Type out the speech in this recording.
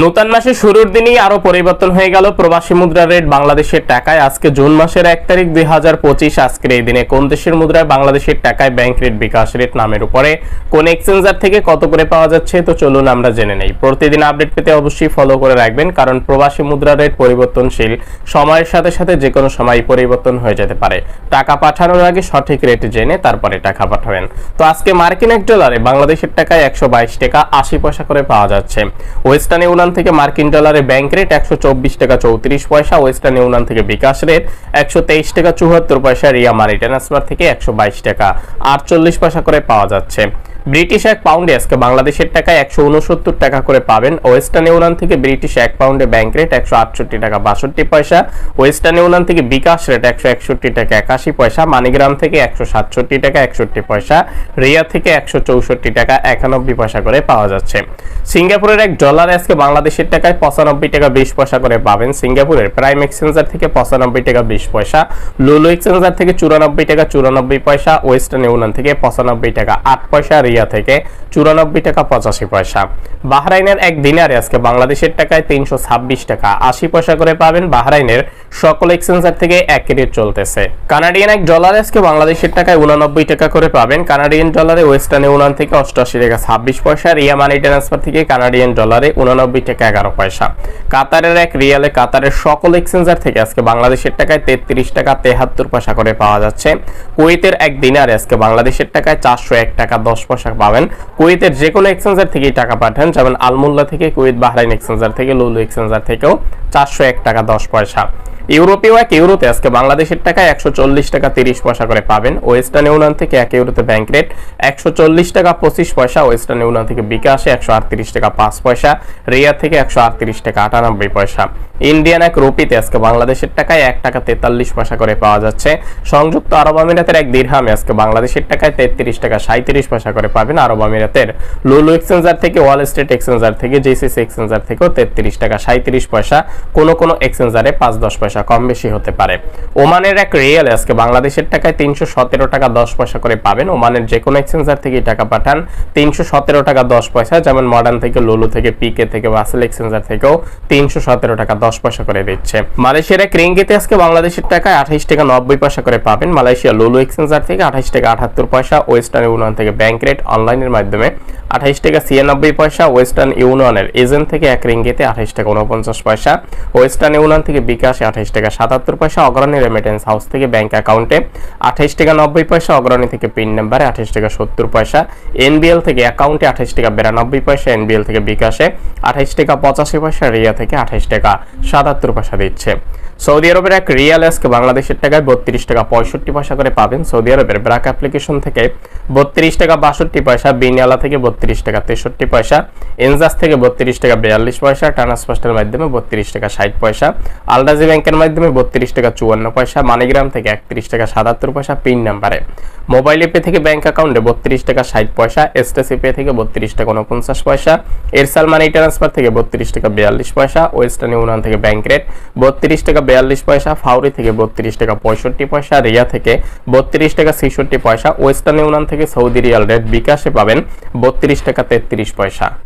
নতুন মাসের শুরুর দিনই আরও পরিবর্তন হয়ে গেল প্রবাসী মুদ্রা রেট বাংলাদেশের টাকায়। আজকে জুন মাসের এক তারিখ দুই হাজার পঁচিশ, আজকের এই দিনে কোন দেশের মুদ্রায় বাংলাদেশের টাকায় ব্যাংক রেট বিকাশ রেট নামের উপরে? কোন এক্সচেঞ্জার থেকে কত করে পাওয়া যাচ্ছে? তো চলুন আমরা জেনে নেই। প্রতিদিন আপডেট পেতে অবশ্যই ফলো করে রাখবেন, কারণ প্রবাসী মুদ্রা রেট পরিবর্তনশীল। সময়ের সাথে সাথে যে কোনো সময় পরিবর্তন হয়ে যেতে পারে। টাকা পাঠানোর আগে সঠিক রেট জেনে তারপরে টাকা পাঠাবেন। তো আজকে মার্কিন এক ডলারে বাংলাদেশের টাকায় একশো বাইশ টাকা আশি পয়সা করে পাওয়া যাচ্ছে। ওয়েস্টার্ন ইউনিয়ন থেকে মার্কিন ডলারে ব্যাংক রেট একশো চব্বিশ টাকা চৌত্রিশ পয়সা, ওয়েস্টার্ন ইউনান থেকে বিকাশ রেট একশো তেইশ টাকা চুয়াত্তর পয়সা, রিয়া মানি ট্রান্সফার থেকে একশো বাইশ টাকা আটচল্লিশ পয়সা করে পাওয়া যাচ্ছে। ব্রিটিশ এক পাউন্ডে আজকে বাংলাদেশের টাকায় একশো উনসত্তর টাকা করে পাবেন। ওয়েস্টার্ন ইউনিয়ন থেকে ব্রিটিশ এক পাউন্ডে ব্যাংক রেট একশো আটষট্টি টাকা, বাষট্টি পয়সা। ওয়েস্টার্ন ইউনিয়ন থেকে বিকাশ রেট একশো একষট্টি টাকা, একাশি পয়সা। মানিগ্রাম থেকে একশো সাতষট্টি টাকা, একষট্টি পয়সা। রিয়া থেকে একশো চৌষট্টি টাকা, একানব্বই পয়সা করে পাওয়া যাচ্ছে। সিঙ্গাপুরের এক ডলার আজকে বাংলাদেশের টাকায় পঁচানব্বই টাকা, বিশ পয়সা করে পাবেন। সিঙ্গাপুরের প্রাইম এক্সচেঞ্জার থেকে পঁচানব্বই টাকা, বিশ পয়সা। লুলু এক্সচেঞ্জার থেকে চুরানব্বই টাকা, চুরানব্বই পয়সা। ওয়েস্টার্ন ইউনিয়ন থেকে পঁচানব্বই টাকা, আট পয়সা। রিয়া থেকে চুরানব্বই টাকা পঁচাশি পয়সা। বাহরাইনের এক দিনারে আজকে বাংলাদেশের টাকায় তিনশো ছাব্বিশ টাকা। আশি পয়সা করে পাবেন বাহরাইনের সকল এক্সচেঞ্জার থেকে এক রেট চলতেছে। কানাডিয়ান এক ডলার আজকে বাংলাদেশের টাকায় উনানব্বই টাকা করে পাবেন। কানাডিয়ান ডলারে ওয়েস্টার্ন ইউনিয়ন থেকে অষ্টআশি টাকা ছাব্বিশ পয়সা। রিয়া মানি ট্রান্সফার থেকে কানাডিয়ান ডলারে উনানব্বই টাকা এগারো পয়সা। কাতারের এক রিয়ালে কাতারের সকল এক্সচেঞ্জার থেকে আজকে বাংলাদেশের টাকায় তেত্রিশ টাকা তেহাত্তর পয়সা করে পাওয়া যাচ্ছে। কুয়েতের এক দিনারে আজকে বাংলাদেশের টাকায় চারশো এক টাকা দশ পয়সা পাবেন। কুয়েতের যে কোনো এক্সচেঞ্জার থেকেই টাকা পাঠান। যেমন আলমুল্লা থেকে, কুয়েত বাহরাইন এক্সচেঞ্জার থেকে, লুলু এক্সচেঞ্জার থেকেও। চারশো এক টাকা দশ পয়সা। ইউরোপীয় এক ইউরোতে আজকে বাংলাদেশের টাকায় একশো চল্লিশ টাকা তিরিশ পয়সা করে পাবেন। ওয়েস্টার্ন ইউনিয়ন থেকে এক ইউরোতে ব্যাংক রেট একশো চল্লিশ টাকা পঁচিশ পয়সা, ওয়েস্টার্ন ইউনিয়ন থেকে বিকাশে একশো আটত্রিশ টাকা পাঁচ পয়সা রিয়া থেকে একশো আটত্রিশ টাকা আটানব্বই পয়সা। ইন্ডিয়ান এক রুপিতে আজকে বাংলাদেশের টাকায় এক টাকা তেতাল্লিশ পয়সা করে পাওয়া যাচ্ছে। সংযুক্ত আরব আমিরাতের এক দীর্ঘামে আজকে বাংলাদেশের টাকায় তেত্রিশ টাকা সাঁত্রিশ পয়সা করে পাবেন আরব আমিরাতের। লুলু এক্সচেঞ্জার থেকে, ওয়াল স্ট্রিট এক্সচেঞ্জার থেকে জিসিসি এক্সচেঞ্জার থেকেও তেত্রিশ টাকা সাঁত্রিশ পয়সা কোনো কোনো এক্সচেঞ্জারে পাঁচ দশ পয়সা কম বেশি হতে পারে। ওমানের এক রিয়েল আজকে বাংলাদেশের টাকায় তিনশো সতেরো টাকা দশ পয়সা করে পাবেন। ওমানের যে কোনো এক্সচেঞ্জার থেকে টাকা পাঠান। তিনশো সতেরো টাকা দশ পয়সা, যেমন মডার্ন থেকে লুলু থেকে পিকে থেকে ওয়াসেল এক্সচেঞ্জার থেকেও তিনশো সতেরো টাকা দশ পয়সা করে দিচ্ছে। মালয়েশিয়ার এক রিঙ্গিতে আজকে বাংলাদেশের টাকায় আঠাইশ টাকা নব্বই পয়সা করে পাবেন। মালয়েশিয়া লুলু এক্সচেঞ্জার থেকে আঠাইশ টাকা আঠাত্তর পয়সা, ওয়েস্টার্ন ইউনিয়ন থেকে ব্যাংক রেট অনলাইনের মাধ্যমে আঠাইশ টাকা ছিয়ানব্বই পয়সা ওয়েস্টার্ন ইউনিয়নের এজেন্ট থেকে এক রিঙ্গিতে আঠাইশ টাকা উনপঞ্চাশ পয়সা ওয়েস্টার্ন ইউনিয়ন থেকে বিকাশে আঠাইশ টাকা সাতাত্তর পয়সা, অগ্রণী রেমিটেন্স হাউস থেকে ব্যাংক অ্যাকাউন্টে আঠাইশ টাকা নব্বই পয়সা, অগ্রণী থেকে পিন নাম্বারে আঠাইশ টাকা সত্তর পয়সা এনবিএল থেকে অ্যাকাউন্টে আঠাইশ টাকা বিরানব্বই পয়সা এনবিএল থেকে বিকাশে আঠাইশ টাকা পঁচাশি পয়সা, রিয়া থেকে আঠাইশ টাকা সাতাত্তর পয়সা দিচ্ছে। সৌদি আরবের এক রিয়াল এস্ক বাংলাদেশের টাকায় বত্রিশ টাকা পঁয়ষট্টি পয়সা করে পাবেন। সৌদি আরবের ব্রাক অ্যাপ্লিকেশন থেকে বত্রিশ টাকা বাষট্টি পয়সা, বিনিয়ালা থেকে বত্রিশ টাকা তেষট্টি পয়সা, এনজাস থেকে বত্রিশ টাকা বিয়াল্লিশ পয়সা ট্রান্সফার্স্টের মাধ্যমে বত্রিশ টাকা ষাট পয়সা আলডাজি ব্যাংকের মাধ্যমে বত্রিশ টাকা চুয়ান্ন পয়সা, মানিগ্রাম থেকে একত্রিশ টাকা সাতাত্তর পয়সা, পিন নাম্বারে। মোবাইল পে থেকে ব্যাংক অ্যাকাউন্টে বত্রিশ টাকা ষাট পয়সা এসটিসি পে থেকে বত্রিশ টাকা উনপঞ্চাশ পয়সা, এরসাল মানি ট্রান্সফার থেকে বত্রিশ টাকা বিয়াল্লিশ পয়সা, ওয়েস্টার্ন ইউনিয়ন থেকে ব্যাংক রেট বত্রিশ টাকা বিয়াল্লিশ পয়সা, ফাউরি থেকে বত্রিশ টাকা পঁয়ষট্টি পয়সা, রিয়া থেকে বত্রিশ টাকা ছেষট্টি পয়সা, ওয়েস্টার্ন ইউনিয়ন থেকে সৌদি রিয়াল রেট বিকাশে পাবেন বত্রিশ টাকা তেত্রিশ পয়সা।